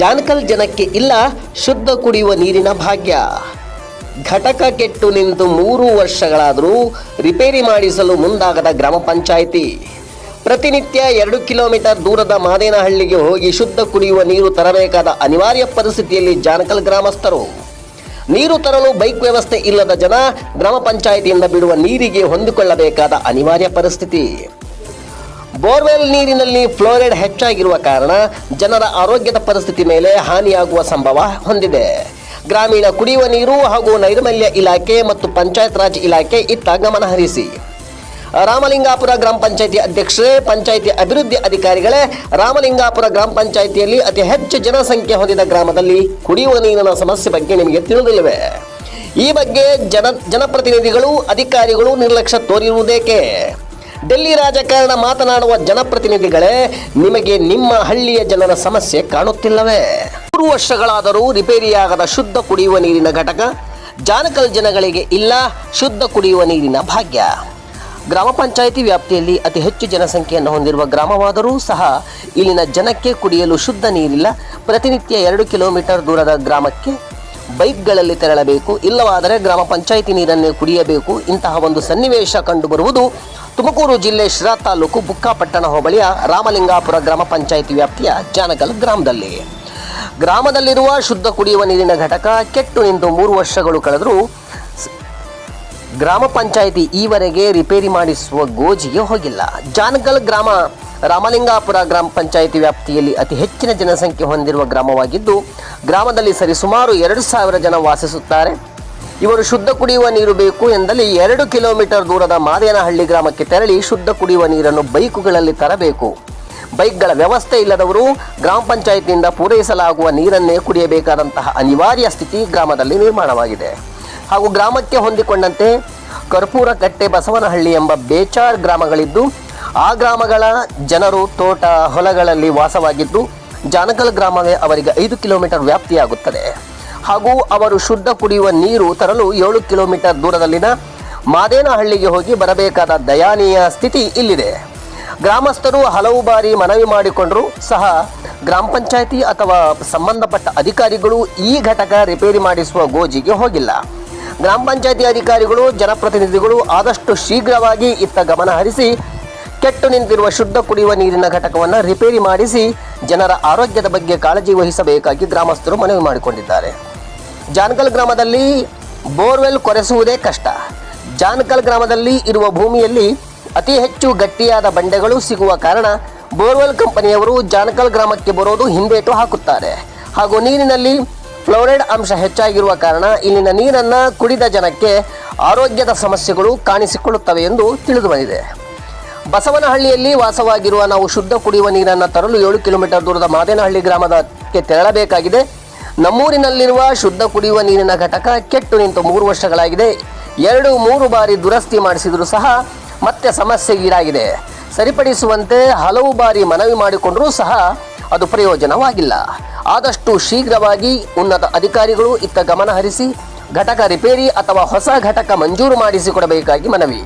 ಜಾನಕಲ್ ಜನಕ್ಕೆ ಇಲ್ಲ, ಶುದ್ಧ ಕುಡಿಯುವ ನೀರಿನ ಭಾಗ್ಯ. ಘಟಕ ಕೆಟ್ಟು ನಿಂತು ಮೂರು ವರ್ಷಗಳಾದರೂ ರಿಪೇರಿ ಮಾಡಿಸಲು ಮುಂದಾಗದ ಗ್ರಾಮ ಪಂಚಾಯಿತಿ. ಪ್ರತಿನಿತ್ಯ ಎರಡು ಕಿಲೋಮೀಟರ್ ದೂರದ ಮಾದೇನಹಳ್ಳಿಗೆ ಹೋಗಿ ಶುದ್ಧ ಕುಡಿಯುವ ನೀರು ತರಬೇಕಾದ ಅನಿವಾರ್ಯ ಪರಿಸ್ಥಿತಿಯಲ್ಲಿ ಜಾನಕಲ್ ಗ್ರಾಮಸ್ಥರು. ನೀರು ತರಲು ಬೈಕ್ ವ್ಯವಸ್ಥೆ ಇಲ್ಲದ ಜನ ಗ್ರಾಮ ಪಂಚಾಯಿತಿಯಿಂದ ಬಿಡುವ ನೀರಿಗೆ ಹೊಂದಿಕೊಳ್ಳಬೇಕಾದ ಅನಿವಾರ್ಯ ಪರಿಸ್ಥಿತಿ. ಬೋರ್ವೆಲ್ ನೀರಿನಲ್ಲಿ ಫ್ಲೋರೈಡ್ ಹೆಚ್ಚಾಗಿರುವ ಕಾರಣ ಜನರ ಆರೋಗ್ಯದ ಪರಿಸ್ಥಿತಿ ಮೇಲೆ ಹಾನಿಯಾಗುವ ಸಂಭವ ಹೊಂದಿದೆ. ಗ್ರಾಮೀಣ ಕುಡಿಯುವ ನೀರು ಹಾಗೂ ನೈರ್ಮಲ್ಯ ಇಲಾಖೆ ಮತ್ತು ಪಂಚಾಯತ್ ರಾಜ್ ಇಲಾಖೆ ಇತ್ತ ಗಮನ ಹರಿಸಿ. ರಾಮಲಿಂಗಾಪುರ ಗ್ರಾಮ ಪಂಚಾಯಿತಿ ಅಧ್ಯಕ್ಷರೇ, ಪಂಚಾಯಿತಿ ಅಭಿವೃದ್ಧಿ ಅಧಿಕಾರಿಗಳೇ, ರಾಮಲಿಂಗಾಪುರ ಗ್ರಾಮ ಪಂಚಾಯಿತಿಯಲ್ಲಿ ಅತಿ ಹೆಚ್ಚು ಜನಸಂಖ್ಯೆ ಹೊಂದಿದ ಗ್ರಾಮದಲ್ಲಿ ಕುಡಿಯುವ ನೀರಿನ ಸಮಸ್ಯೆ ಬಗ್ಗೆ ನಿಮಗೆ ತಿಳಿದಿಲ್ಲವೆ? ಈ ಬಗ್ಗೆ ಜನ, ಜನಪ್ರತಿನಿಧಿಗಳು, ಅಧಿಕಾರಿಗಳು ನಿರ್ಲಕ್ಷ್ಯ ತೋರಿರುವುದೇಕೆ? ಡೆಲ್ಲಿ ರಾಜಕಾರಣ ಮಾತನಾಡುವ ಜನಪ್ರತಿನಿಧಿಗಳೇ, ನಿಮಗೆ ನಿಮ್ಮ ಹಳ್ಳಿಯ ಜನರ ಸಮಸ್ಯೆ ಕಾಣುತ್ತಿಲ್ಲವೇ? ಮೂರು ವರ್ಷಗಳಾದರೂ ರಿಪೇರಿಯಾಗದ ಶುದ್ಧ ಕುಡಿಯುವ ನೀರಿನ ಘಟಕ ಜಾನಕಲ್ ಜನಗಳಿಗೆ ಇಲ್ಲ, ಶುದ್ಧ ಕುಡಿಯುವ ನೀರಿನ ಭಾಗ್ಯ. ಗ್ರಾಮ ಪಂಚಾಯಿತಿ ವ್ಯಾಪ್ತಿಯಲ್ಲಿ ಅತಿ ಹೆಚ್ಚು ಜನಸಂಖ್ಯೆಯನ್ನು ಹೊಂದಿರುವ ಗ್ರಾಮವಾದರೂ ಸಹ ಇಲ್ಲಿನ ಜನಕ್ಕೆ ಕುಡಿಯಲು ಶುದ್ಧ ನೀರಿಲ್ಲ. ಪ್ರತಿನಿತ್ಯ ಎರಡು ಕಿಲೋಮೀಟರ್ ದೂರದ ಗ್ರಾಮಕ್ಕೆ ಬೈಕ್ಗಳಲ್ಲಿ ತೆರಳಬೇಕು. ಇಲ್ಲವಾದರೆ ಗ್ರಾಮ ಪಂಚಾಯಿತಿ ನೀರನ್ನೇ ಕುಡಿಯಬೇಕು. ಇಂತಹ ಒಂದು ಸನ್ನಿವೇಶ ಕಂಡುಬರುವುದು ತುಮಕೂರು ಜಿಲ್ಲೆ ಶಿರಾ ತಾಲೂಕು ಬುಕ್ಕಾಪಟ್ಟಣ ಹೋಬಳಿಯ ರಾಮಲಿಂಗಾಪುರ ಗ್ರಾಮ ಪಂಚಾಯಿತಿ ವ್ಯಾಪ್ತಿಯ ಜಾನಗಲ್ ಗ್ರಾಮದಲ್ಲಿ. ಗ್ರಾಮದಲ್ಲಿರುವ ಶುದ್ಧ ಕುಡಿಯುವ ನೀರಿನ ಘಟಕ ಕೆಟ್ಟು ನಿಂತು ಮೂರು ವರ್ಷಗಳು ಕಳೆದರೂ ಗ್ರಾಮ ಪಂಚಾಯಿತಿ ಈವರೆಗೆ ರಿಪೇರಿ ಮಾಡಿಸುವ ಗೋಜಿಗೆ ಹೋಗಿಲ್ಲ. ಜಾನಗಲ್ ಗ್ರಾಮ ರಾಮಲಿಂಗಾಪುರ ಗ್ರಾಮ ಪಂಚಾಯಿತಿ ವ್ಯಾಪ್ತಿಯಲ್ಲಿ ಅತಿ ಹೆಚ್ಚಿನ ಜನಸಂಖ್ಯೆ ಹೊಂದಿರುವ ಗ್ರಾಮವಾಗಿದ್ದು, ಗ್ರಾಮದಲ್ಲಿ ಸರಿಸುಮಾರು ಎರಡು ಸಾವಿರ ಜನ ವಾಸಿಸುತ್ತಾರೆ. ಇವರು ಶುದ್ಧ ಕುಡಿಯುವ ನೀರು ಬೇಕು ಎಂದಲ್ಲಿ ಎರಡು ಕಿಲೋಮೀಟರ್ ದೂರದ ಮಾದೇನಹಳ್ಳಿ ಗ್ರಾಮಕ್ಕೆ ತೆರಳಿ ಶುದ್ಧ ಕುಡಿಯುವ ನೀರನ್ನು ಬೈಕುಗಳಲ್ಲಿ ತರಬೇಕು. ಬೈಕ್ಗಳ ವ್ಯವಸ್ಥೆ ಇಲ್ಲದವರು ಗ್ರಾಮ ಪಂಚಾಯತ್ನಿಂದ ಪೂರೈಸಲಾಗುವ ನೀರನ್ನೇ ಕುಡಿಯಬೇಕಾದಂತಹ ಅನಿವಾರ್ಯ ಸ್ಥಿತಿ ಗ್ರಾಮದಲ್ಲಿ ನಿರ್ಮಾಣವಾಗಿದೆ. ಹಾಗೂ ಗ್ರಾಮಕ್ಕೆ ಹೊಂದಿಕೊಂಡಂತೆ ಕರ್ಪೂರ ಕಟ್ಟೆ ಬಸವನಹಳ್ಳಿ ಎಂಬ ಬೇಚಾರ್ ಗ್ರಾಮಗಳಿದ್ದು, ಆ ಗ್ರಾಮಗಳ ಜನರು ತೋಟ, ಹೊಲಗಳಲ್ಲಿ ವಾಸವಾಗಿದ್ದು, ಜಾನಕಲ್ ಗ್ರಾಮವೇ ಅವರಿಗೆ ಐದು ಕಿಲೋಮೀಟರ್ ವ್ಯಾಪ್ತಿಯಾಗುತ್ತದೆ. ಹಾಗೂ ಅವರು ಶುದ್ಧ ಕುಡಿಯುವ ನೀರು ತರಲು ಏಳು ಕಿಲೋಮೀಟರ್ ದೂರದಲ್ಲಿನ ಮಾದೇನಹಳ್ಳಿಗೆ ಹೋಗಿ ಬರಬೇಕಾದ ದಯಾನೀಯ ಸ್ಥಿತಿ ಇಲ್ಲಿದೆ. ಗ್ರಾಮಸ್ಥರು ಹಲವು ಬಾರಿ ಮನವಿ ಮಾಡಿಕೊಂಡರೂ. ಸಹ ಗ್ರಾಮ ಪಂಚಾಯಿತಿ ಅಥವಾ ಸಂಬಂಧಪಟ್ಟ ಅಧಿಕಾರಿಗಳು ಈ ಘಟಕ ರಿಪೇರಿ ಮಾಡಿಸುವ ಗೋಜಿಗೆ ಹೋಗಿಲ್ಲ. ಗ್ರಾಮ ಪಂಚಾಯಿತಿ ಅಧಿಕಾರಿಗಳು, ಜನಪ್ರತಿನಿಧಿಗಳು ಆದಷ್ಟು ಶೀಘ್ರವಾಗಿ ಇತ್ತ ಗಮನ ಹರಿಸಿ, ಕೆಟ್ಟು ನಿಂತಿರುವ ಶುದ್ಧ ಕುಡಿಯುವ ನೀರಿನ ಘಟಕವನ್ನು ರಿಪೇರಿ ಮಾಡಿಸಿ, ಜನರ ಆರೋಗ್ಯದ ಬಗ್ಗೆ ಕಾಳಜಿ ವಹಿಸಬೇಕಾಗಿ ಗ್ರಾಮಸ್ಥರು ಮನವಿ ಮಾಡಿಕೊಂಡಿದ್ದಾರೆ. ಜಾನಕಲ್ ಗ್ರಾಮದಲ್ಲಿ ಬೋರ್ವೆಲ್ ಕೊರೆಸುವುದೇ ಕಷ್ಟ. ಜಾನಕಲ್ ಗ್ರಾಮದಲ್ಲಿ ಇರುವ ಭೂಮಿಯಲ್ಲಿ ಅತಿ ಹೆಚ್ಚು ಗಟ್ಟಿಯಾದ ಬಂಡೆಗಳು ಸಿಗುವ ಕಾರಣ ಬೋರ್ವೆಲ್ ಕಂಪನಿಯವರು ಜಾನಕಲ್ ಗ್ರಾಮಕ್ಕೆ ಬರೋದು ಹಿಂದೇಟು ಹಾಕುತ್ತಾರೆ. ಹಾಗೂ ನೀರಿನಲ್ಲಿ ಫ್ಲೋರೈಡ್ ಅಂಶ ಹೆಚ್ಚಾಗಿರುವ ಕಾರಣ ಇಲ್ಲಿನ ನೀರನ್ನು ಕುಡಿದ ಜನಕ್ಕೆ ಆರೋಗ್ಯದ ಸಮಸ್ಯೆಗಳು ಕಾಣಿಸಿಕೊಳ್ಳುತ್ತವೆ ಎಂದು ತಿಳಿದು ಬಂದಿದೆ ಬಸವನಹಳ್ಳಿಯಲ್ಲಿ ವಾಸವಾಗಿರುವ ನಾವು ಶುದ್ಧ ಕುಡಿಯುವ ನೀರನ್ನು ತರಲು ಏಳು ಕಿಲೋಮೀಟರ್ ದೂರದ ಮಾದೇನಹಳ್ಳಿ ಗ್ರಾಮದಕ್ಕೆ ತೆರಳಬೇಕಾಗಿದೆ. ನಮ್ಮೂರಿನಲ್ಲಿರುವ ಶುದ್ಧ ಕುಡಿಯುವ ನೀರಿನ ಘಟಕ ಕೆಟ್ಟು ನಿಂತು ಮೂರು ವರ್ಷಗಳಾಗಿದೆ. ಎರಡು, ಮೂರು ಬಾರಿ ದುರಸ್ತಿ ಮಾಡಿಸಿದರೂ ಸಹ ಮತ್ತೆ ಸಮಸ್ಯೆಗೀಡಾಗಿದೆ ಸರಿಪಡಿಸುವಂತೆ ಹಲವು ಬಾರಿ ಮನವಿ ಮಾಡಿಕೊಂಡರೂ ಸಹ ಅದು ಪ್ರಯೋಜನವಾಗಿಲ್ಲ. ಆದಷ್ಟು ಶೀಘ್ರವಾಗಿ ಉನ್ನತ ಅಧಿಕಾರಿಗಳು ಇತ್ತ ಗಮನ ಹರಿಸಿ ಘಟಕ ರಿಪೇರಿ ಅಥವಾ ಹೊಸ ಘಟಕ ಮಂಜೂರು ಮಾಡಿಸಿಕೊಡಬೇಕಾಗಿ ಮನವಿ.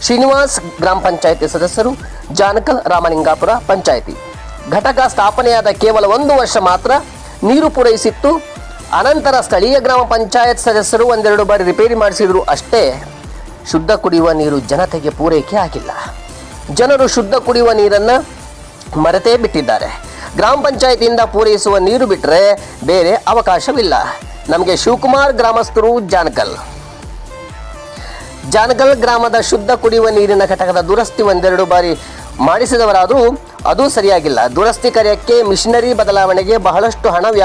ಶ್ರೀನಿವಾಸ್, ಗ್ರಾಮ ಪಂಚಾಯತಿ ಸದಸ್ಯರು ಜಾನಕಲ್ ರಾಮಲಿಂಗಾಪುರ ಪಂಚಾಯಿತಿ. ಘಟಕ ಸ್ಥಾಪನೆಯಾದ ಕೇವಲ ಒಂದು ವರ್ಷ ಮಾತ್ರ ನೀರು ಪೂರೈಸಿತ್ತು. ಅನಂತರ ಸ್ಥಳೀಯ ಗ್ರಾಮ ಪಂಚಾಯತ್ ಸದಸ್ಯರು ಒಂದೆರಡು ಬಾರಿ ರಿಪೇರಿ ಮಾಡಿಸಿದ್ರು ಅಷ್ಟೇ. ಶುದ್ಧ ಕುಡಿಯುವ ನೀರು ಜನತೆಗೆ ಪೂರೈಕೆ ಆಗಿಲ್ಲ. ಜನರು ಶುದ್ಧ ಕುಡಿಯುವ ನೀರನ್ನು ಮರೆತೇ ಬಿಟ್ಟಿದ್ದಾರೆ. ಗ್ರಾಮ ಪಂಚಾಯತಿಯಿಂದ ಪೂರೈಸುವ ನೀರು ಬಿಟ್ಟರೆ ಬೇರೆ ಅವಕಾಶವಿಲ್ಲ. ನಮಗೆ ಶಿವಕುಮಾರ್ ಗ್ರಾಮಸ್ಥರು ಜಾನಕಲ್. ಜಾನಕಲ್ ಗ್ರಾಮದ ಶುದ್ಧ ಕುಡಿಯುವ ನೀರಿನ ಘಟಕದ ದುರಸ್ತಿ ಒಂದೆರಡು ಬಾರಿ ಮಾಡಿಸಿದವರಾದರೂ ಅದು ಸರಿಯಾಗಿಲ್ಲ. ದುರಸ್ತಿ ಕಾರ್ಯಕ್ಕೆ ಮಿಷನರಿ ಬದಲಾವಣೆಗೆ ಬಹಳಷ್ಟು ಹಣ ವ್ಯ,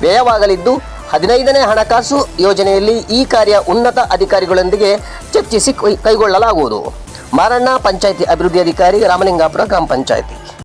ವ್ಯಯವಾಗಲಿದ್ದು, ಹದಿನೈದನೇ ಹಣಕಾಸು ಯೋಜನೆಯಲ್ಲಿ ಈ ಕಾರ್ಯ ಉನ್ನತ ಅಧಿಕಾರಿಗಳೊಂದಿಗೆ ಚರ್ಚಿಸಿ ಕೈಗೊಳ್ಳಲಾಗುವುದು. ಮಾರಣ್ಣ, ಪಂಚಾಯಿತಿ ಅಭಿವೃದ್ಧಿ ಅಧಿಕಾರಿ ರಾಮಲಿಂಗಾಪುರ ಗ್ರಾಮ ಪಂಚಾಯಿತಿ.